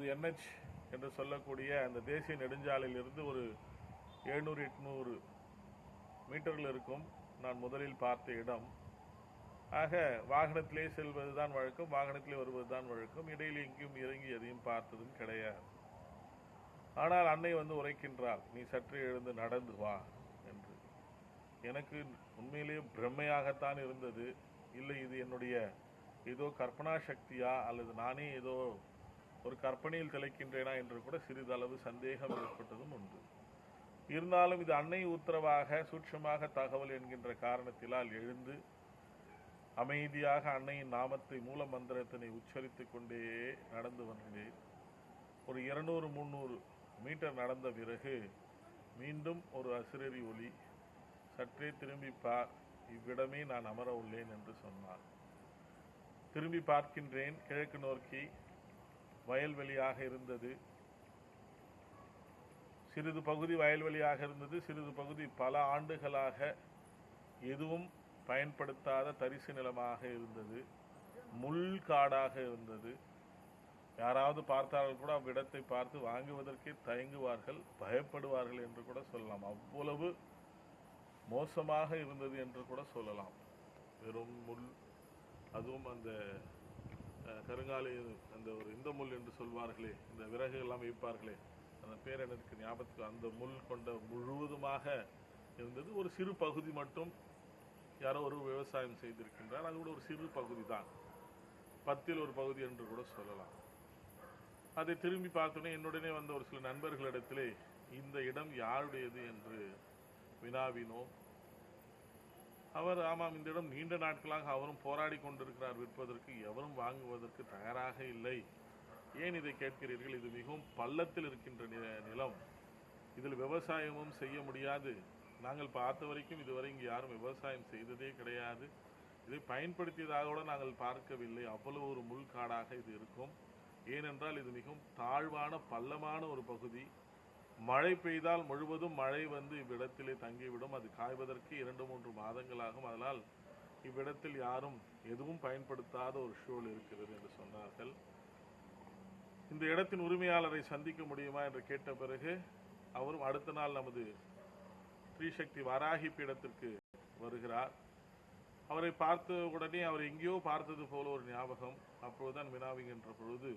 நமது என்ஹெச் என்று சொல்லக்கூடிய அந்த தேசிய நெடுஞ்சாலையிலிருந்து ஒரு எழுநூறு எட்நூறு மீட்டர்கள் இருக்கும் நான் முதலில் பார்த்த இடம். ஆக வாகனத்திலே செல்வது தான் வழக்கம் வாகனத்திலே வருவது தான் வழக்கம். இடையில் எங்கேயும் இறங்கி எதையும் பார்த்ததும் கிடையாது. ஆனால் அன்னை வந்து உரைக்கின்றாள் நீ சற்று எழுந்து நடந்து வா என்று. எனக்கு உண்மையிலேயே பிரம்மையாகத்தான் இருந்தது. இல்லை இது என்னுடைய ஏதோ கற்பனா சக்தியா அல்லது நானே ஏதோ ஒரு கற்பனையில் திளைக்கின்றேனா என்று கூட சிறிதளவு சந்தேகம் ஏற்பட்டதும் உண்டு. இருந்தாலும் இது அன்னை உத்தரவாக சூட்சமாக தகவல் என்கின்ற காரணத்தினால் எழுந்து அமைதியாக அன்னையின் நாமத்தை மூல மந்திரத்தினை உச்சரித்துக் கொண்டே நடந்து வந்தேன் ஒரு இருநூறு முந்நூறு மீட்டர் நடந்த பிறகு மீண்டும் ஒரு அசிரரி ஒளி சற்றே திரும்பி பார் இவ்விடமே நான் அமர உள்ளேன் என்று சொன்னார் திரும்பி பார்க்கின்றேன் கிழக்கு நோக்கி வயல்வெளியாக இருந்தது. சிறிது பகுதி வயல்வெளியாக இருந்தது. சிறிது பகுதி பல ஆண்டுகளாக எதுவும் பயன்படுத்தாத தரிசு நிலமாக இருந்தது. முள் காடாக இருந்தது. யாராவது பார்த்தார்கள் கூட அவ்விடத்தை பார்த்து வாங்குவதற்கே தயங்குவார்கள் பயப்படுவார்கள் என்று கூட சொல்லலாம். அவ்வளவு மோசமாக இருந்தது என்று கூட சொல்லலாம். வெறும் முள் அதுவும் அந்த கருங்காலை அந்த ஒரு இந்த முள் என்று சொல்வார்களே இந்த விறகு எல்லாம் வைப்பார்களே அந்த பேர் எனக்கு ஞாபகத்துக்கு அந்த முள் கொண்ட முழுவதுமாக இருந்தது. ஒரு சிறு பகுதி மட்டும் யாரோ ஒரு விவசாயம் செய்திருக்கின்றார். அது கூட ஒரு சிறு பகுதி தான். பத்தில் ஒரு பகுதி என்று கூட சொல்லலாம். அதை திரும்பி பார்த்தோன்னே என்னுடனே வந்த ஒரு சில நண்பர்களிடத்திலே இந்த இடம் யாருடையது என்று வினாவினோம். அவர் ஆமாம் இந்த இடம் நீண்ட நாட்களாக அவரும் போராடி கொண்டிருக்கிறார் விற்பதற்கு எவரும் வாங்குவதற்கு தயாராக இல்லை. ஏன் இதை கேட்கிறீர்கள்? இது மிகவும் பள்ளத்தில் இருக்கின்ற நிலம். இதில் விவசாயமும் செய்ய முடியாது. நாங்கள் பார்த்த வரைக்கும் இதுவரை இங்கு யாரும் விவசாயம் செய்ததே கிடையாது. இதை பயன்படுத்தியதாக கூட நாங்கள் பார்க்கவில்லை. அவ்வளவு ஒரு முள்காடாக இது இருக்கும். ஏனென்றால் இது மிகவும் தாழ்வான பள்ளமான ஒரு பகுதி. மழை பெய்தால் முழுவதும் மழை வந்து இவ்விடத்திலே தங்கிவிடும். அது காய்வதற்கு இரண்டு மூன்று மாதங்களாகும். அதனால் இவ்விடத்தில் யாரும் எதுவும் பயன்படுத்தாத ஒரு சூழல் இருக்கிறது என்று சொன்னார்கள். இந்த இடத்தின் உரிமையாளரை சந்திக்க முடியுமா என்று கேட்ட பிறகு அவரும் அடுத்த நாள் நமது ஸ்ரீசக்தி வராகி பீடத்திற்கு வருகிறார். அவரை பார்த்த உடனே அவர் எங்கேயோ பார்த்தது போல ஒரு ஞாபகம். அப்பொழுதுதான் வினாவுகின்ற பொழுது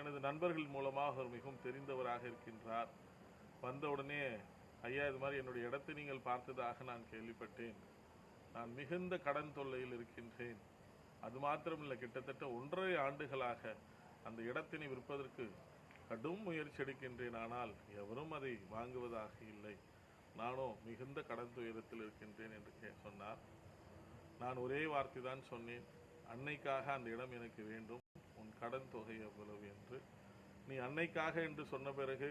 எனது நண்பர்கள் மூலமாக அவர் மிகவும் தெரிந்தவராக இருக்கின்றார். வந்த உடனே ஐயா இது மாதிரி என்னுடைய இடத்தை நீங்கள் பார்த்ததாக நான் கேள்விப்பட்டேன். நான் மிகுந்த கடன் தொல்லையில் இருக்கின்றேன். அது மாத்திரமில்லை கிட்டத்தட்ட ஒன்றரை ஆண்டுகளாக அந்த இடத்தினை விற்பதற்கு கடும் முயற்சி எடுக்கின்றேன். ஆனால் எவரும் அதை வாங்குவதாக இல்லை. நானோ மிகுந்த கடன் துயரத்தில் இருக்கின்றேன் என்று கே சொன்னார். நான் ஒரே வார்த்தை தான் சொன்னேன். அன்னைக்காக அந்த இடம் எனக்கு வேண்டும். உன் கடன் தொகை எவ்வளவு? என்று. நீ அன்னைக்காக என்று சொன்ன பிறகு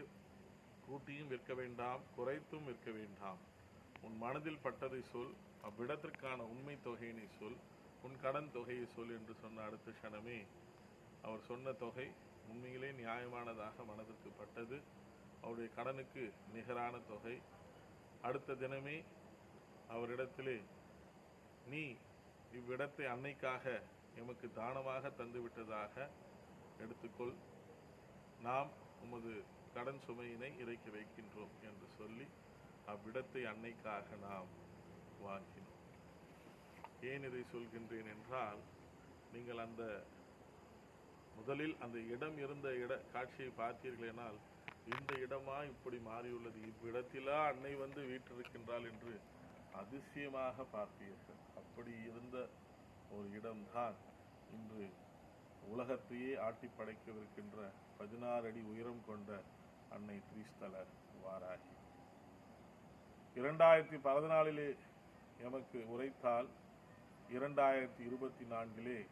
கூட்டியும் விற்க வேண்டாம் குறைத்தும் விற்க வேண்டாம். உன் மனதில் பட்டதை சொல் அவ்விடத்திற்கான உண்மை தொகையினை சொல் உன் கடன் தொகையை சொல் என்று சொன்ன அடுத்த க்ஷணமே. அவர் சொன்ன தொகை உண்மையிலே நியாயமானதாக மனதிற்கு பட்டது. அவருடைய கடனுக்கு நிகரான தொகை. அடுத்த தினமே அவரிடத்திலே நீ இவ்விடத்தை அன்னைக்காக எமக்கு தானமாக தந்துவிட்டதாக எடுத்துக்கொள். நாம் உமது கடன் சுமையினை இறக்கி வைக்கின்றோம் என்று சொல்லி அவ்விடத்தை அன்னைக்காக நாம் வாங்கினோம். ஏன் இதை சொல்கின்றேன் என்றால் நீங்கள் அந்த முதலில் அந்த இடம் இருந்த இட காட்சியை பார்த்தீர்களேனால் இந்த இடமா இப்படி மாறியுள்ளது? இவ்விடத்திலா அன்னை வந்து வீற்றிருக்கின்றாள் என்று அதிசயமாக பார்த்தீர்கள் அப்படி இருந்த ஒரு இடம்தான் இன்று உலகத்தையே ஆட்டி படைக்கவிருக்கின்ற பதினாறு அடி உயரம் கொண்ட அன்னை திரிஸ்தல வாராகி. இரண்டாயிரத்தி பதினாலிலே எமக்கு உரைத்தால் இரண்டாயிரத்தி இருபத்தி நான்கிலே